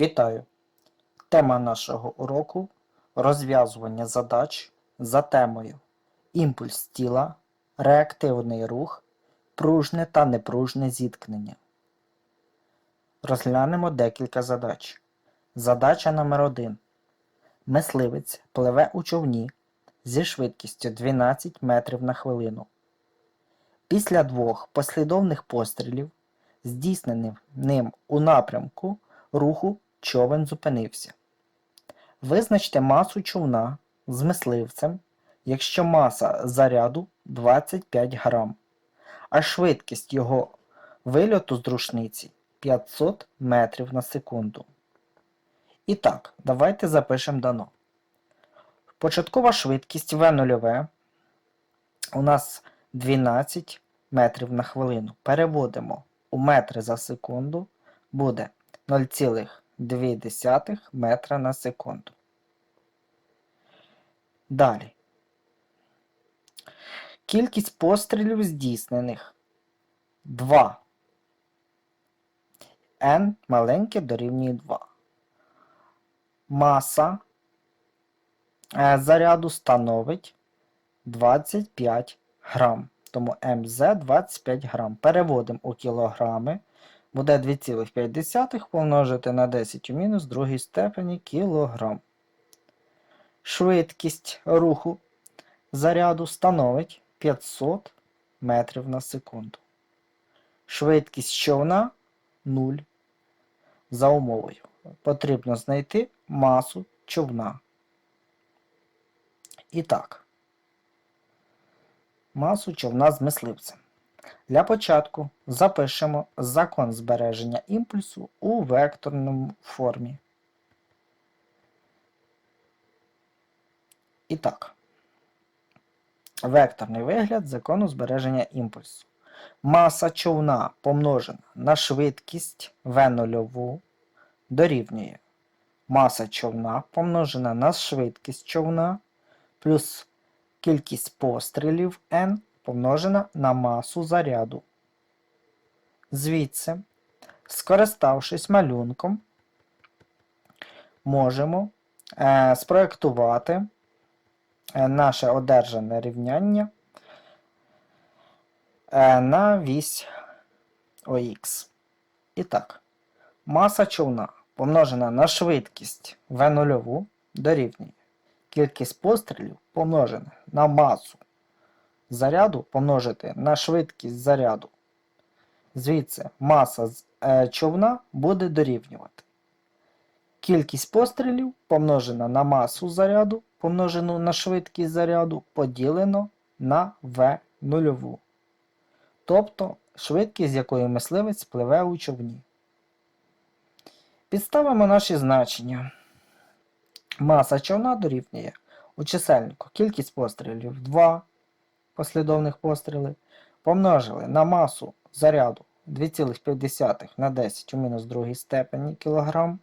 Вітаю! Тема нашого уроку розв'язування задач за темою Імпульс тіла, реактивний рух, пружне та непружне зіткнення. Розглянемо декілька задач. Задача номер 1 Мисливець пливе у човні зі швидкістю 12 метрів на хвилину. Після двох послідовних пострілів, здійснених ним у напрямку руху човен зупинився. Визначте масу човна з мисливцем, якщо маса заряду 25 грам, а швидкість його вильоту з рушниці 500 метрів на секунду. І так, давайте запишемо дано. Початкова швидкість V0 у нас 12 метрів на хвилину. Переводимо у метри за секунду, буде 0,2 метра на секунду. Далі. Кількість пострілів здійснених 2. n маленьке дорівнює 2. Маса е, заряду становить 25 грам. Тому МЗ 25 грам. Переводимо у кілограми. Буде 2,5 помножити на 10 у мінус другій степені кілограм. Швидкість руху заряду становить 500 метрів на секунду. Швидкість човна 0. За умовою. Потрібно знайти масу човна. І так, масу човна з мисливцем. Для початку запишемо закон збереження імпульсу у векторному формі. І так, векторний вигляд закону збереження імпульсу. Маса човна помножена на швидкість V0 дорівнює маса човна помножена на швидкість човна плюс кількість пострілів n помножена на масу заряду. Звідси, скориставшись малюнком, можемо е, спроєктувати е, наше одержане рівняння е, на вісь ОХ. І так, маса човна помножена на швидкість V0 дорівнює кількість пострілів помножена на масу заряду помножити на швидкість заряду. Звідси маса е, човна буде дорівнювати. Кількість пострілів помножена на масу заряду, помножену на швидкість заряду, поділено на V0. Тобто швидкість, з якою мисливець пливе у човні. Підставимо наші значення. Маса човна дорівнює у чисельнику кількість пострілів 2 послідовних постріли, помножили на масу заряду 2,5 на 10 у мінус другій степені кілограм,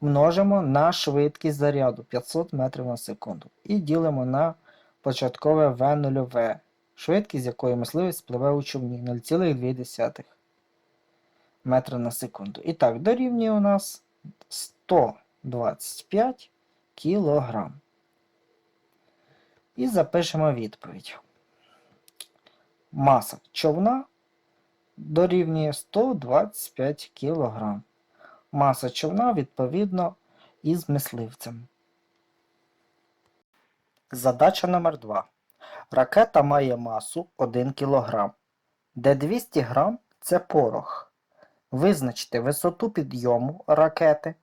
множимо на швидкість заряду 500 метрів на секунду і ділимо на початкове V0, швидкість якої мисливець пливе у човні 0,2 метра на секунду. І так, дорівнює у нас 125 кілограм. І запишемо відповідь. Маса човна дорівнює 125 кг. Маса човна відповідно із мисливцем. Задача номер 2 Ракета має масу 1 кг, де 200 г це порох. Визначте висоту підйому ракети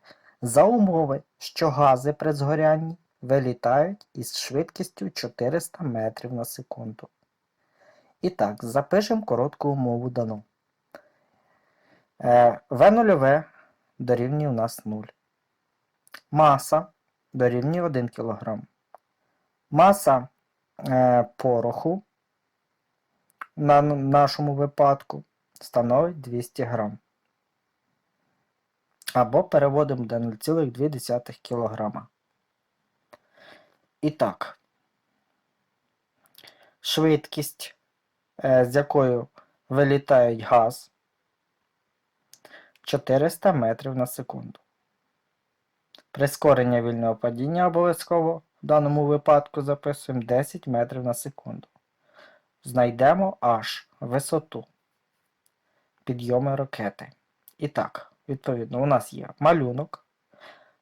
за умови, що гази при згорянні вилітають із швидкістю 400 метрів на секунду. І так, запишемо коротку умову дано. В0 дорівнює у нас 0. Маса дорівнює 1 кг. Маса е, пороху на нашому випадку становить 200 г. Або переводимо до 0,2 кг. І так, швидкість, е, з якою вилітають газ 400 метрів на секунду. Прискорення вільного падіння обов'язково в даному випадку записуємо 10 метрів на секунду. Знайдемо аж висоту підйому ракети. І так, відповідно, у нас є малюнок.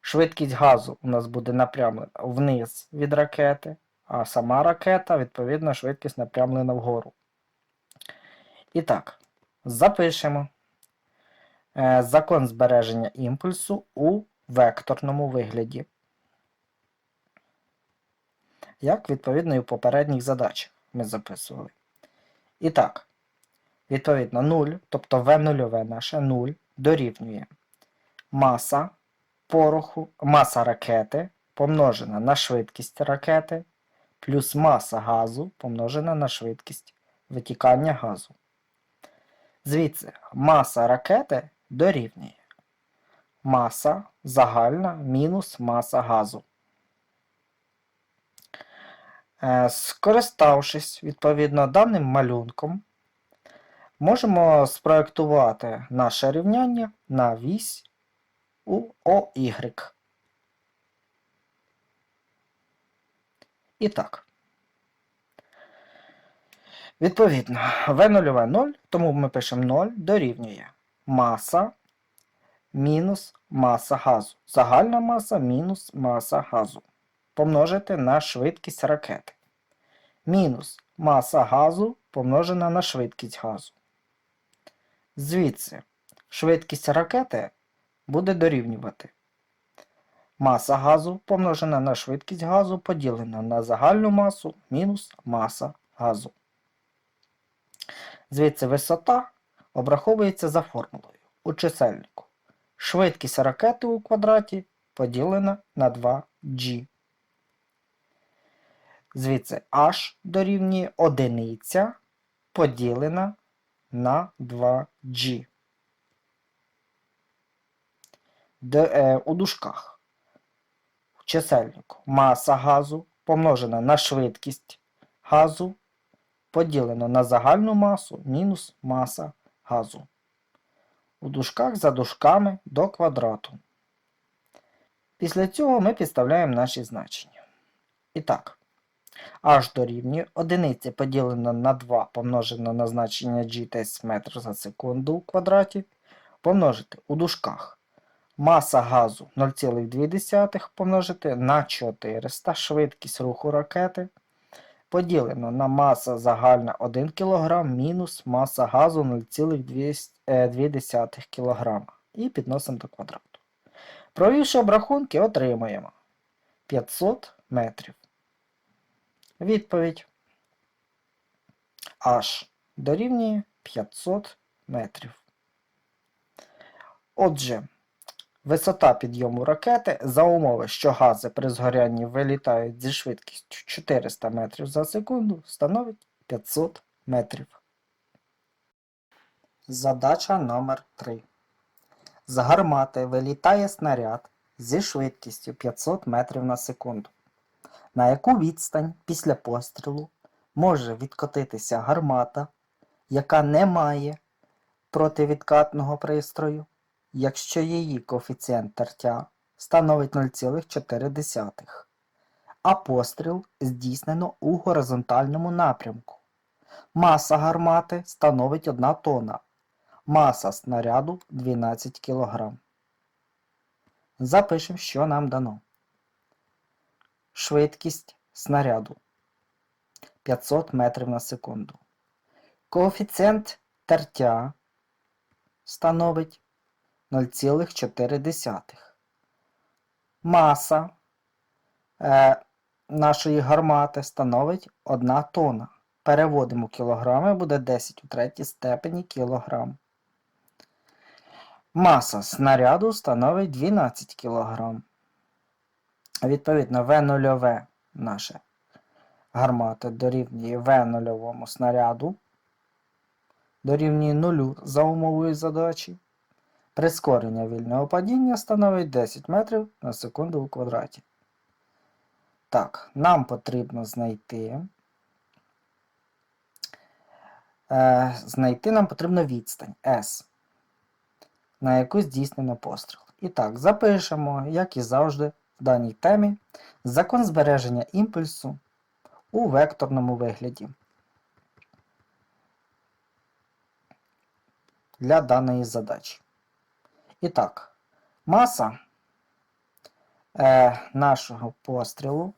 Швидкість газу у нас буде напрямлена вниз від ракети, а сама ракета, відповідно, швидкість напрямлена вгору. І так, запишемо е, закон збереження імпульсу у векторному вигляді. Як відповідно і в попередніх задачах ми записували. І так, відповідно 0, тобто В0 наше 0 дорівнює маса пороху, маса ракети помножена на швидкість ракети плюс маса газу помножена на швидкість витікання газу. Звідси маса ракети дорівнює маса загальна мінус маса газу. Е, Скориставшись відповідно даним малюнком, можемо спроектувати наше рівняння на вісь у OY. І так. Відповідно, V0 0, тому ми пишемо 0 дорівнює маса мінус маса газу. Загальна маса мінус маса газу. Помножити на швидкість ракети. Мінус маса газу помножена на швидкість газу. Звідси швидкість ракети буде дорівнювати. Маса газу помножена на швидкість газу поділена на загальну масу мінус маса газу. Звідси висота обраховується за формулою у чисельнику. Швидкість ракети у квадраті поділена на 2g. Звідси h дорівнює одиниця поділена на 2g. Де, е, у дужках. В чисельнику маса газу помножена на швидкість газу поділено на загальну масу мінус маса газу. У дужках за дужками до квадрату. Після цього ми підставляємо наші значення. І так, h дорівнює одиниці поділено на 2 помножено на значення g тесь метр за секунду у квадраті, помножити у дужках маса газу 0,2 помножити на 400 швидкість руху ракети поділено на маса загальна 1 кг мінус маса газу 0,2 кг і підносимо до квадрату. Провівши обрахунки, отримуємо 500 метрів. Відповідь H дорівнює 500 метрів. Отже, висота підйому ракети за умови, що гази при згорянні вилітають зі швидкістю 400 метрів за секунду, становить 500 метрів. Задача номер 3 З гармати вилітає снаряд зі швидкістю 500 метрів на секунду. На яку відстань після пострілу може відкотитися гармата, яка не має противідкатного пристрою, якщо її коефіцієнт тертя становить 0,4, а постріл здійснено у горизонтальному напрямку. Маса гармати становить 1 тонна, маса снаряду 12 кг. Запишемо, що нам дано. Швидкість снаряду 500 метрів на секунду. Коефіцієнт тертя становить 0,4. Маса е, нашої гармати становить 1 тонна. Переводимо кілограми, буде 10 у третій степені кілограм. Маса снаряду становить 12 кг. Відповідно, В0 наше гармата дорівнює В0 снаряду, дорівнює 0 за умовою задачі. Прискорення вільного падіння становить 10 метрів на секунду у квадраті. Так, нам потрібно знайти. Е, знайти нам потрібно відстань S, на яку здійснено постріл. І так, запишемо, як і завжди, в даній темі закон збереження імпульсу у векторному вигляді для даної задачі. І так, маса е, нашого пострілу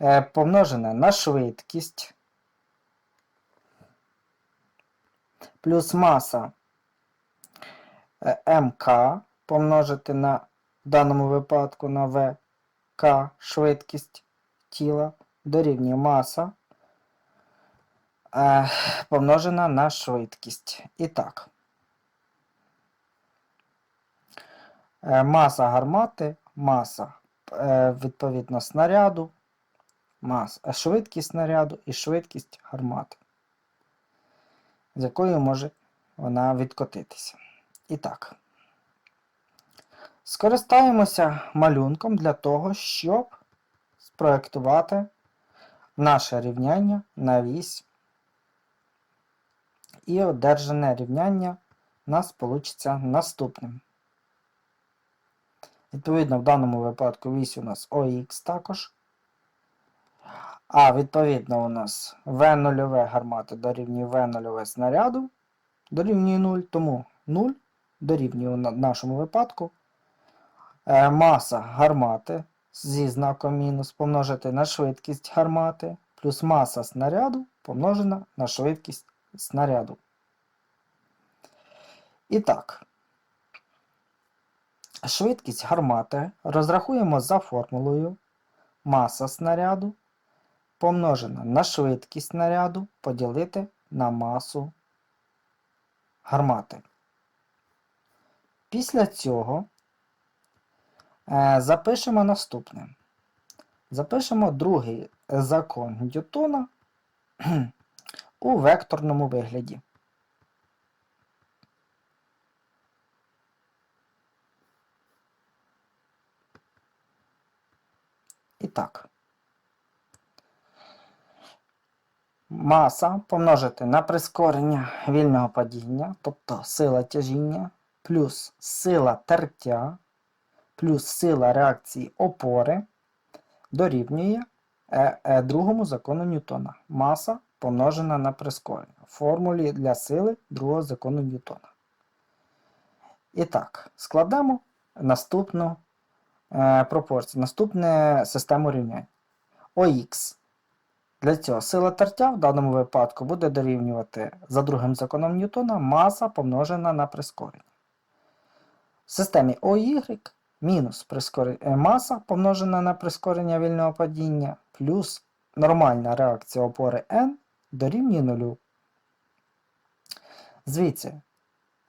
е, помножена на швидкість плюс маса е, МК помножити на в даному випадку на ВК швидкість тіла дорівнює маса е, помножена на швидкість. І так. Маса гармати, маса е, відповідно снаряду, маса, е, швидкість снаряду і швидкість гармати, з якою може вона відкотитися. І так. Скористаємося малюнком для того, щоб спроектувати наше рівняння на вісь. І одержане рівняння у нас вийде наступним. Відповідно, в даному випадку вісь у нас ОХ також. А відповідно у нас В0 гармати дорівнює В0 снаряду дорівнює 0, тому 0 дорівнює в нашому випадку е, маса гармати зі знаком мінус помножити на швидкість гармати, плюс маса снаряду помножена на швидкість снаряду. І так, швидкість гармати розрахуємо за формулою маса снаряду помножена на швидкість снаряду поділити на масу гармати. Після цього е, запишемо наступне. Запишемо другий закон Ньютона у векторному вигляді. Так. Маса помножити на прискорення вільного падіння, тобто сила тяжіння, плюс сила тертя, плюс сила реакції опори дорівнює е, е, другому закону Ньютона. Маса помножена на прискорення. Формулі для сили другого закону Ньютона. І так, складемо наступну е, пропорцію, наступну систему рівнянь. ОХ. Для цього сила тертя в даному випадку буде дорівнювати за другим законом Ньютона маса помножена на прискорення. В системі ОY мінус прискор... е, маса помножена на прискорення вільного падіння плюс нормальна реакція опори N дорівнює нулю. Звідси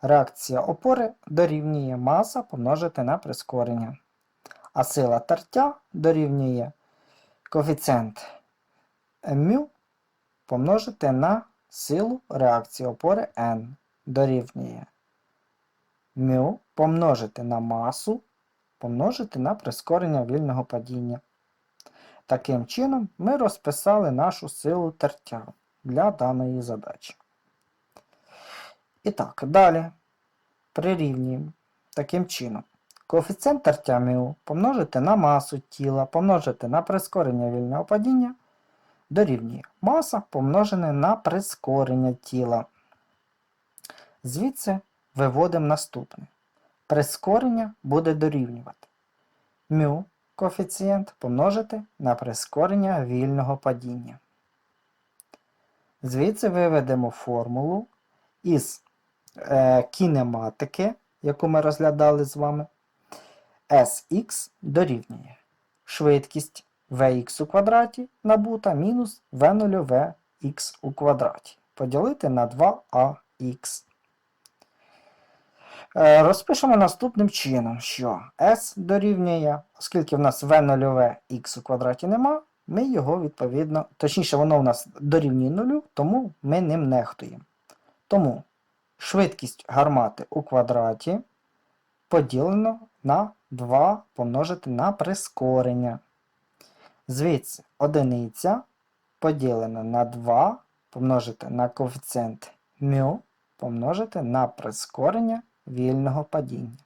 реакція опори дорівнює маса помножити на прискорення. А сила тертя дорівнює коефіцієнт μ помножити на силу реакції опори N дорівнює μ помножити на масу, помножити на прискорення вільного падіння. Таким чином, ми розписали нашу силу тертя для даної задачі. І так, далі прирівнюємо таким чином. Коефіцієнт тертя помножити на масу тіла, помножити на прискорення вільного падіння дорівнює маса помножене на прискорення тіла. Звідси виводимо наступне. Прискорення буде дорівнювати μ коефіцієнт помножити на прискорення вільного падіння. Звідси виведемо формулу із е, кінематики, яку ми розглядали з вами. Sx дорівнює швидкість Vx у квадраті набута мінус V0 Vx у квадраті. Поділити на 2ax. Е, Розпишемо наступним чином, що s дорівнює, оскільки в нас V0 Vx у квадраті нема, ми його відповідно, точніше, воно в нас дорівнює нулю, тому ми ним нехтуємо. Тому швидкість гармати у квадраті поділено на 2 помножити на прискорення. Звідси одиниця поділена на 2 помножити на коефіцієнт μ помножити на прискорення вільного падіння.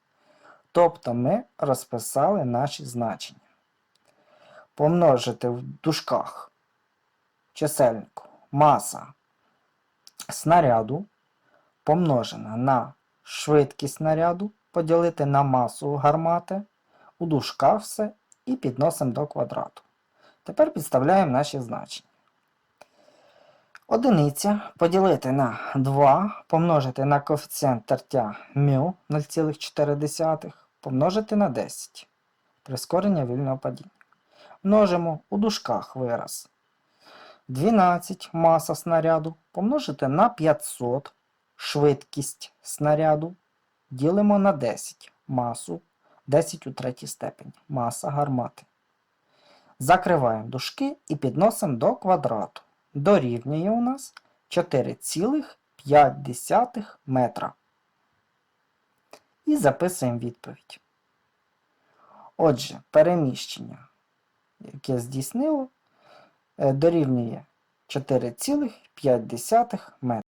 Тобто ми розписали наші значення. Помножити в дужках чисельнику маса снаряду помножена на швидкість снаряду, поділити на масу гармати, у дужках все і підносимо до квадрату. Тепер підставляємо наші значення. Одиниця поділити на 2, помножити на коефіцієнт тертя μ 0,4, помножити на 10. Прискорення вільного падіння. Множимо у дужках вираз. 12 маса снаряду помножити на 500 швидкість снаряду. Ділимо на 10 масу 10 у третій степені. Маса гармати. Закриваємо дужки і підносимо до квадрату. Дорівнює у нас 4,5 метра. І записуємо відповідь. Отже, переміщення, яке здійснило, е, дорівнює 4,5 метра.